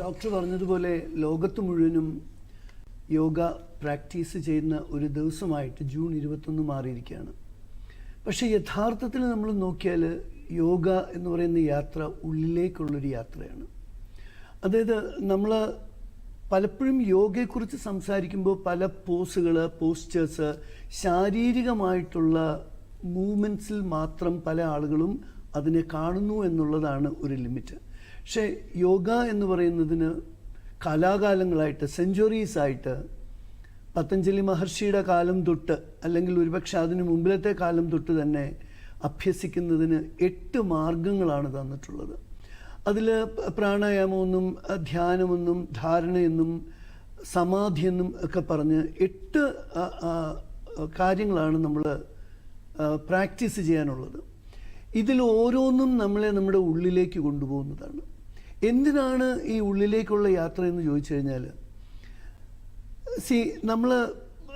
Doctor പറഞ്ഞതുപോലെ ലോകത്ത് മുഴുവനും യോഗ പ്രാക്ടീസ് ചെയ്യുന്ന ഒരു ദിവസമായിട്ട് ജൂൺ ഇരുപത്തൊന്ന് മാറിയിരിക്കുകയാണ്. പക്ഷേ യഥാർത്ഥത്തിൽ നമ്മൾ നോക്കിയാൽ യോഗ എന്ന് പറയുന്ന യാത്ര ഉള്ളിലേക്കുള്ളൊരു യാത്രയാണ്. അതായത് നമ്മൾ പലപ്പോഴും യോഗയെക്കുറിച്ച് സംസാരിക്കുമ്പോൾ പല പോസുകൾ പോസ്റ്റേഴ്സ് ശാരീരികമായിട്ടുള്ള മൂവ്മെന്റ്സിൽ മാത്രം പല ആളുകളും അതിനെ കാണുന്നു എന്നുള്ളതാണ് ഒരു ലിമിറ്റ്. പക്ഷേ യോഗ എന്ന് പറയുന്നതിന് കാലാകാലങ്ങളായിട്ട് സെഞ്ചുറീസ് ആയിട്ട് പതഞ്ജലി മഹർഷിയുടെ കാലം തൊട്ട് അല്ലെങ്കിൽ ഒരുപക്ഷെ അതിന് മുമ്പിലത്തെ കാലം തൊട്ട് തന്നെ അഭ്യസിക്കുന്നതിന് എട്ട് മാർഗങ്ങളാണ് തന്നിട്ടുള്ളത്. അതിൽ പ്രാണായാമമെന്നും ധ്യാനമെന്നും ധാരണയെന്നും സമാധിയെന്നും ഒക്കെ പറഞ്ഞ് എട്ട് കാര്യങ്ങളാണ് നമ്മൾ പ്രാക്ടീസ് ചെയ്യാനുള്ളത്. ഇതിൽ ഓരോന്നും നമ്മളെ നമ്മുടെ ഉള്ളിലേക്ക് കൊണ്ടുപോകുന്നതാണ്. എന്തിനാണ് ഈ ഉള്ളിലേക്കുള്ള യാത്ര എന്ന് ചോദിച്ചു കഴിഞ്ഞാൽ സി നമ്മൾ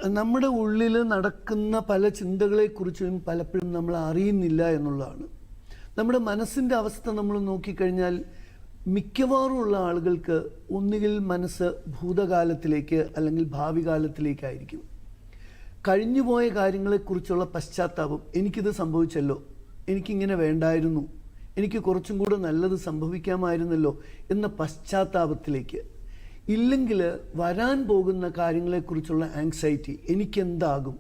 നമ്മുടെ ഉള്ളിൽ നടക്കുന്ന പല ചിന്തകളെക്കുറിച്ചും പലപ്പോഴും നമ്മൾ അറിയുന്നില്ല എന്നുള്ളതാണ്. നമ്മുടെ മനസ്സിന്റെ അവസ്ഥ നമ്മൾ നോക്കിക്കഴിഞ്ഞാൽ മിക്കവാറും ഉള്ള ആളുകൾക്ക് ഒന്നുകിൽ മനസ്സ് ഭൂതകാലത്തിലേക്ക് അല്ലെങ്കിൽ ഭാവി കാലത്തിലേക്കായിരിക്കും കഴിഞ്ഞുപോയ കാര്യങ്ങളെക്കുറിച്ചുള്ള പശ്ചാത്താപം എനിക്കിത് സംഭവിച്ചല്ലോ എനിക്കിങ്ങനെ വേണ്ടായിരുന്നു. എനിക്ക് കുറച്ചും കൂടെ നല്ലത് സംഭവിക്കാമായിരുന്നല്ലോ എന്ന പശ്ചാത്താപത്തിലേക്ക്. ഇല്ലെങ്കിൽ വരാൻ പോകുന്ന കാര്യങ്ങളെക്കുറിച്ചുള്ള ആങ്സൈറ്റി എനിക്കെന്താകും?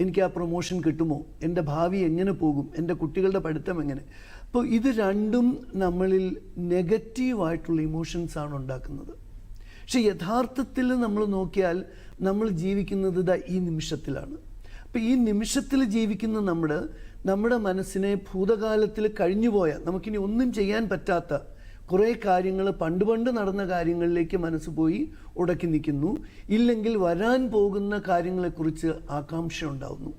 എനിക്ക് ആ പ്രൊമോഷൻ കിട്ടുമോ? എന്റെ ഭാവി എങ്ങനെ പോകും? എന്റെ കുട്ടികളുടെ പഠിത്തം എങ്ങനെ? അപ്പോൾ ഇത് രണ്ടും നമ്മളിൽ നെഗറ്റീവായിട്ടുള്ള ഇമോഷൻസ് ആണ് ഉണ്ടാക്കുന്നത്. പക്ഷെ യഥാർത്ഥത്തിൽ നമ്മൾ നോക്കിയാൽ നമ്മൾ ജീവിക്കുന്നത് ഈ നിമിഷത്തിലാണ്. അപ്പം ഈ നിമിഷത്തിൽ ജീവിക്കുന്ന നമ്മൾ നമ്മുടെ മനസ്സിനെ ഭൂതകാലത്തിൽ കഴിഞ്ഞുപോയ നമുക്കിനി ഒന്നും ചെയ്യാൻ പറ്റാത്ത കുറേ കാര്യങ്ങൾ പണ്ട് പണ്ട് നടന്ന കാര്യങ്ങളിലേക്ക് മനസ്സ് പോയി ഉടക്കി നിൽക്കുന്നു. ഇല്ലെങ്കിൽ വരാൻ പോകുന്ന കാര്യങ്ങളെക്കുറിച്ച് ആകാംക്ഷ ഉണ്ടാവുന്നു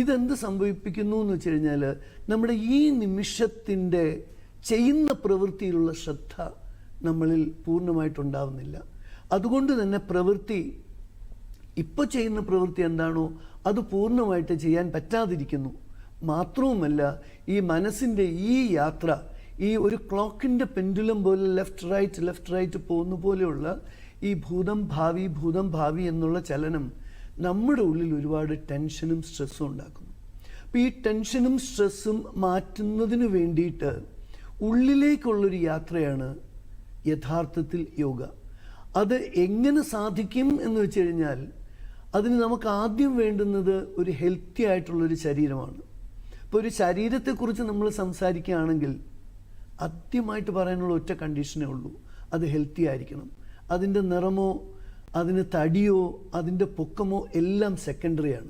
ഇതെന്ത് സംഭവിപ്പിക്കുന്നു എന്ന് വെച്ച് കഴിഞ്ഞാൽ നമ്മുടെ ഈ നിമിഷത്തിന്റെ ചെയ്യുന്ന പ്രവൃത്തിയിലുള്ള ശ്രദ്ധ നമ്മളിൽ പൂർണമായിട്ടുണ്ടാവുന്നില്ല. അതുകൊണ്ട് തന്നെ പ്രവൃത്തി ഇപ്പോൾ ചെയ്യുന്ന പ്രവൃത്തി എന്താണോ അത് പൂർണമായിട്ട് ചെയ്യാൻ പറ്റാതിരിക്കുന്നു. മാത്രവുമല്ല ഈ മനസ്സിന്റെ ഈ യാത്ര ഈ ഒരു ക്ലോക്കിന്റെ പെൻഡുലം പോലെ ലെഫ്റ്റ് റൈറ്റ് ലെഫ്റ്റ് റൈറ്റ് പോകുന്ന പോലെയുള്ള ഈ ഭൂതം ഭാവി ഭൂതം ഭാവി എന്നുള്ള ചലനം നമ്മുടെ ഉള്ളിൽ ഒരുപാട് ടെൻഷനും സ്ട്രെസ്സും ഉണ്ടാക്കുന്നു. അപ്പോൾ ഈ ടെൻഷനും സ്ട്രെസ്സും മാറ്റുന്നതിന് വേണ്ടിയിട്ട് ഉള്ളിലേക്കുള്ളൊരു യാത്രയാണ് യഥാർത്ഥത്തിൽ യോഗ. അത് എങ്ങനെ സാധിക്കും എന്ന് വെച്ച് കഴിഞ്ഞാൽ അതിന് നമുക്ക് ആദ്യം വേണ്ടുന്നത് ഒരു ഹെൽത്തി ആയിട്ടുള്ളൊരു ശരീരമാണ്. ഇപ്പോൾ ഒരു ശരീരത്തെക്കുറിച്ച് നമ്മൾ സംസാരിക്കുകയാണെങ്കിൽ ആദ്യമായിട്ട് പറയാനുള്ള ഒറ്റ കണ്ടീഷനേ ഉള്ളൂ. അത് ഹെൽത്തി ആയിരിക്കണം. അതിന്റെ നിറമോ അതിന് തടിയോ അതിന്റെ പൊക്കമോ എല്ലാം സെക്കൻഡറിയാണ്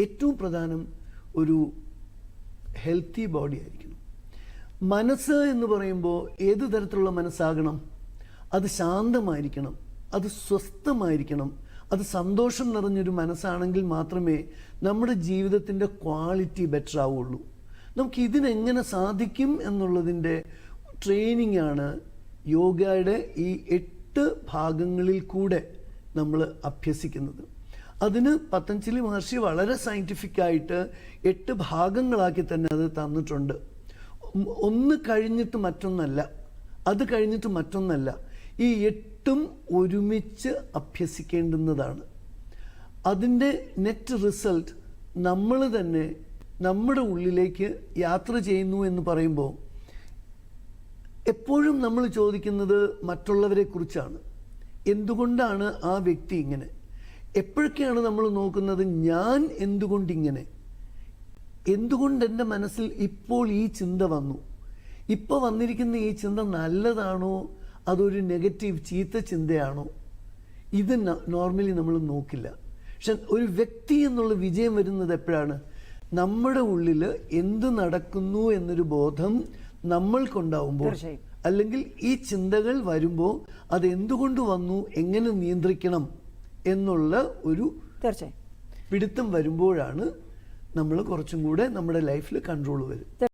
ഏറ്റവും പ്രധാനം ഒരു ഹെൽത്തി ബോഡി ആയിരിക്കണം. മനസ്സ് എന്ന് പറയുമ്പോൾ ഏത് തരത്തിലുള്ള മനസ്സാകണം? അത് ശാന്തമായിരിക്കണം. അത് സ്വസ്ഥമായിരിക്കണം. അത് സന്തോഷം നിറഞ്ഞൊരു മനസ്സാണെങ്കിൽ മാത്രമേ നമ്മുടെ ജീവിതത്തിന്റെ ക്വാളിറ്റി ബെറ്റർ ആവുള്ളൂ നമുക്ക് ഇതിനെങ്ങനെ സാധിക്കും എന്നുള്ളതിന്റെ ട്രെയിനിങ് ആണ് യോഗയുടെ ഈ എട്ട് ഭാഗങ്ങളിൽ കൂടെ നമ്മൾ അഭ്യസിക്കുന്നത്. അതിന് പതഞ്ജലി മഹർഷി വളരെ സയന്റിഫിക്കായിട്ട് എട്ട് ഭാഗങ്ങളാക്കി തന്നെ അത് തന്നിട്ടുണ്ട്. ഒന്ന് കഴിഞ്ഞിട്ട് മറ്റൊന്നല്ല. അത് കഴിഞ്ഞിട്ട് മറ്റൊന്നല്ല. ഈ എട്ടും ഒരുമിച്ച് അഭ്യസിക്കേണ്ടുന്നതാണ്. അതിന്റെ നെറ്റ് റിസൾട്ട് നമ്മൾ തന്നെ നമ്മുടെ ഉള്ളിലേക്ക് യാത്ര ചെയ്യുന്നു എന്ന് പറയുമ്പോൾ എപ്പോഴും നമ്മൾ ചോദിക്കുന്നത് മറ്റുള്ളവരെ കുറിച്ചാണ്. എന്തുകൊണ്ടാണ് ആ വ്യക്തി ഇങ്ങനെ? എപ്പോഴൊക്കെയാണ് നമ്മൾ നോക്കുന്നത് ഞാൻ എന്തുകൊണ്ടിങ്ങനെ എന്തുകൊണ്ട് എന്റെ മനസ്സിൽ ഇപ്പോൾ ഈ ചിന്ത വന്നു? ഇപ്പോൾ വന്നിരിക്കുന്ന ഈ ചിന്ത നല്ലതാണോ? അതൊരു നെഗറ്റീവ് ചീത്ത ചിന്തയാണോ? ഇത് നോർമലി നമ്മൾ നോക്കില്ല. പക്ഷെ ഒരു വ്യക്തി എന്നുള്ള വിജയം വരുന്നത് എപ്പോഴാണ്? നമ്മുടെ ഉള്ളിൽ എന്ത് നടക്കുന്നു എന്നൊരു ബോധം നമ്മൾക്കുണ്ടാവുമ്പോൾ. അല്ലെങ്കിൽ ഈ ചിന്തകൾ വരുമ്പോൾ അത് എന്തുകൊണ്ട് വന്നു എങ്ങനെ നിയന്ത്രിക്കണം എന്നുള്ള ഒരു തീർച്ചയായും. പിടുത്തം വരുമ്പോഴാണ് നമ്മൾ കുറച്ചും കൂടെ നമ്മുടെ ലൈഫിൽ കൺട്രോൾ വരും